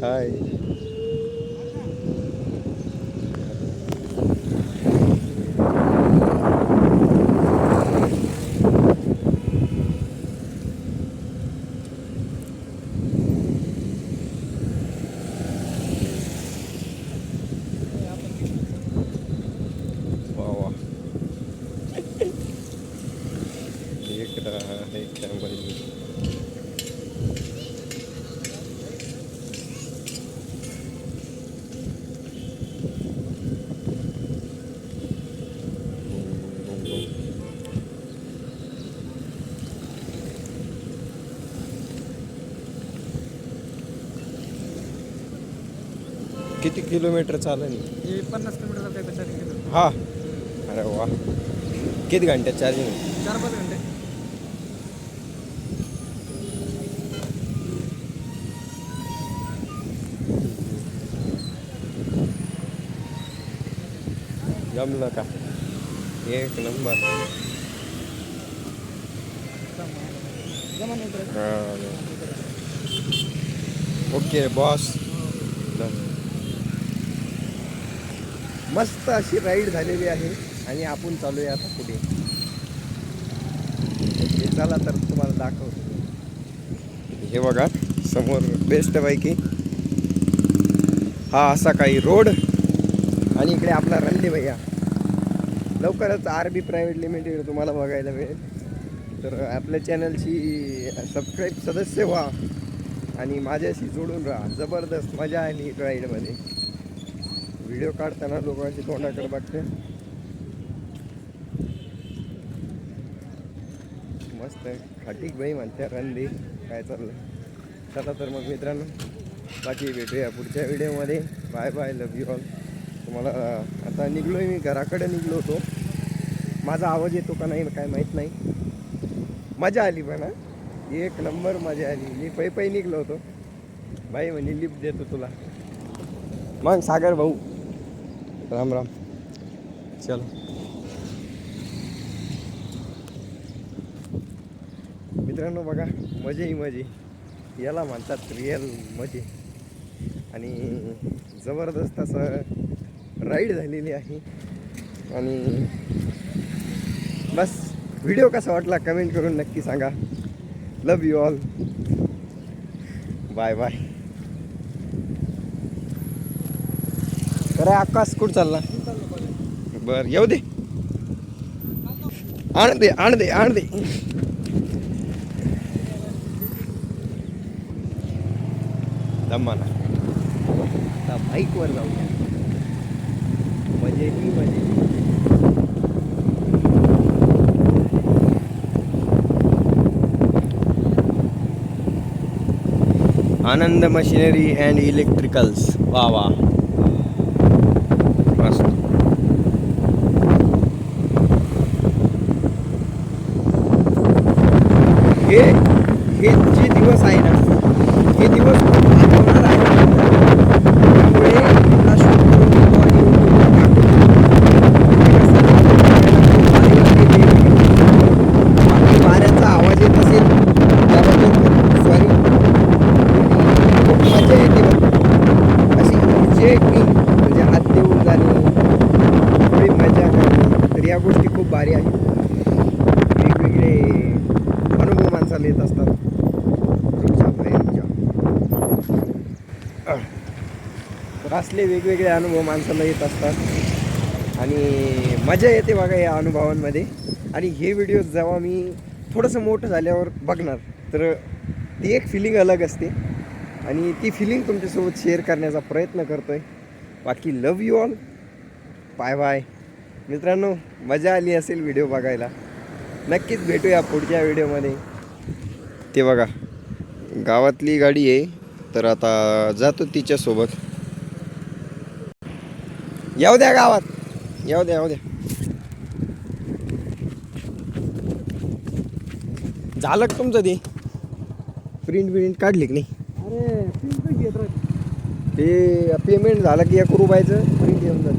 Hi. किती kilometre चालेल? हे पन्नास किलोमीटर जाते का चार किलो हा. अरे वा. किती घंट्यात चार्जिंग? चार पाच घंटे. जमलं का? एक नंबर. जमा नाही. ओके बॉस मस्त अशी राईड झालेली आहे. आणि आपण चालू आहे आता पुढे. ओके, चला तर तुम्हाला दाखवतो. हे बघा समोर बेस्ट पैकी. हा असा काही रोड आणि इकडे आपला रणदे भैया. लवकरच आर बी प्रायव्हेट लिमिटेड तुम्हाला बघायला मिळेल. तर आपल्या चॅनलची सबस्क्राईब सदस्य व्हा. आणि माझ्याशी जोडून राहा. जबरदस्त मजा आली राईडमध्ये व्हिडिओ काढताना लोकांची तोंडाकडे बघते. मस्त आहे. खाटीक बाई म्हणते रंदी काय चाललं चला तर मग मित्रांनो बाकी भेटूया पुढच्या व्हिडिओमध्ये. Bye bye love you all तुम्हाला आता निघलोय मी घराकडे निघलो होतो. माझा आवाज येतो का नाही काय माहीत नाही. मजा आली पण एक नंबर मजा आली. मी पै पै निघलो होतो. बाई म्हणे लिफ्ट देतो तुला. मग सागर भाऊ राम राम. चलो. मित्रांनो बघा मजे ही मजे. याला म्हणतात रिअल मजे. आणि जबरदस्त असं राईड झालेली आहे. आणि बस व्हिडिओ कसा वाटला कमेंट करून नक्की सांगा. Love you all bye bye अरे आकाश कुठं चालला? बर येऊ दे. आण दे आण दे आण दे. दमाना आता बाईकवर जाऊया मजे ही मजे आनंद मशिनरी अँड इलेक्ट्रिकल्स वा वा मस्त हे हे जे दिवस आहे ना हे दिवस आठवणार आहे. त्यामुळे हा करून घेतो आणि बाकी वाऱ्याचा आवाज येत असेल त्याबद्दल सॉरी खूप मजा येते बघ. अशी जे की म्हणजे हात देऊन जाणे थोडी मजा करणे तर या गोष्टी खूप भारी आहेत. वेगवेगळे अनुभव माणसाला येत असतात. तर असले वेगवेगळे अनुभव माणसाला येत असतात. आणि मजा येते बघा या अनुभवांमध्ये. आणि हे व्हिडिओ जेव्हा मी थोडंसं मोठं झाल्यावर बघणार तर ती एक फिलिंग अलग असते. आणि ती फिलिंग तुमच्यासोबत शेअर करण्याचा प्रयत्न करतो आहे बाकी love you all bye bye मित्रांनो मजा आली असेल व्हिडिओ बघायला. नक्कीच भेटूया पुढच्या व्हिडिओमध्ये ते बघा गावातली गाडी आहे तर आता जातो तिच्यासोबत. येऊ द्या गावात. येऊ द्या येऊ द्या. झालं का तुमचं ते? प्रिंट बिरिंट काढली की नाही? अरे ते पेमेंट झालं की एक रुपयाचं प्रिंट येऊन जाते.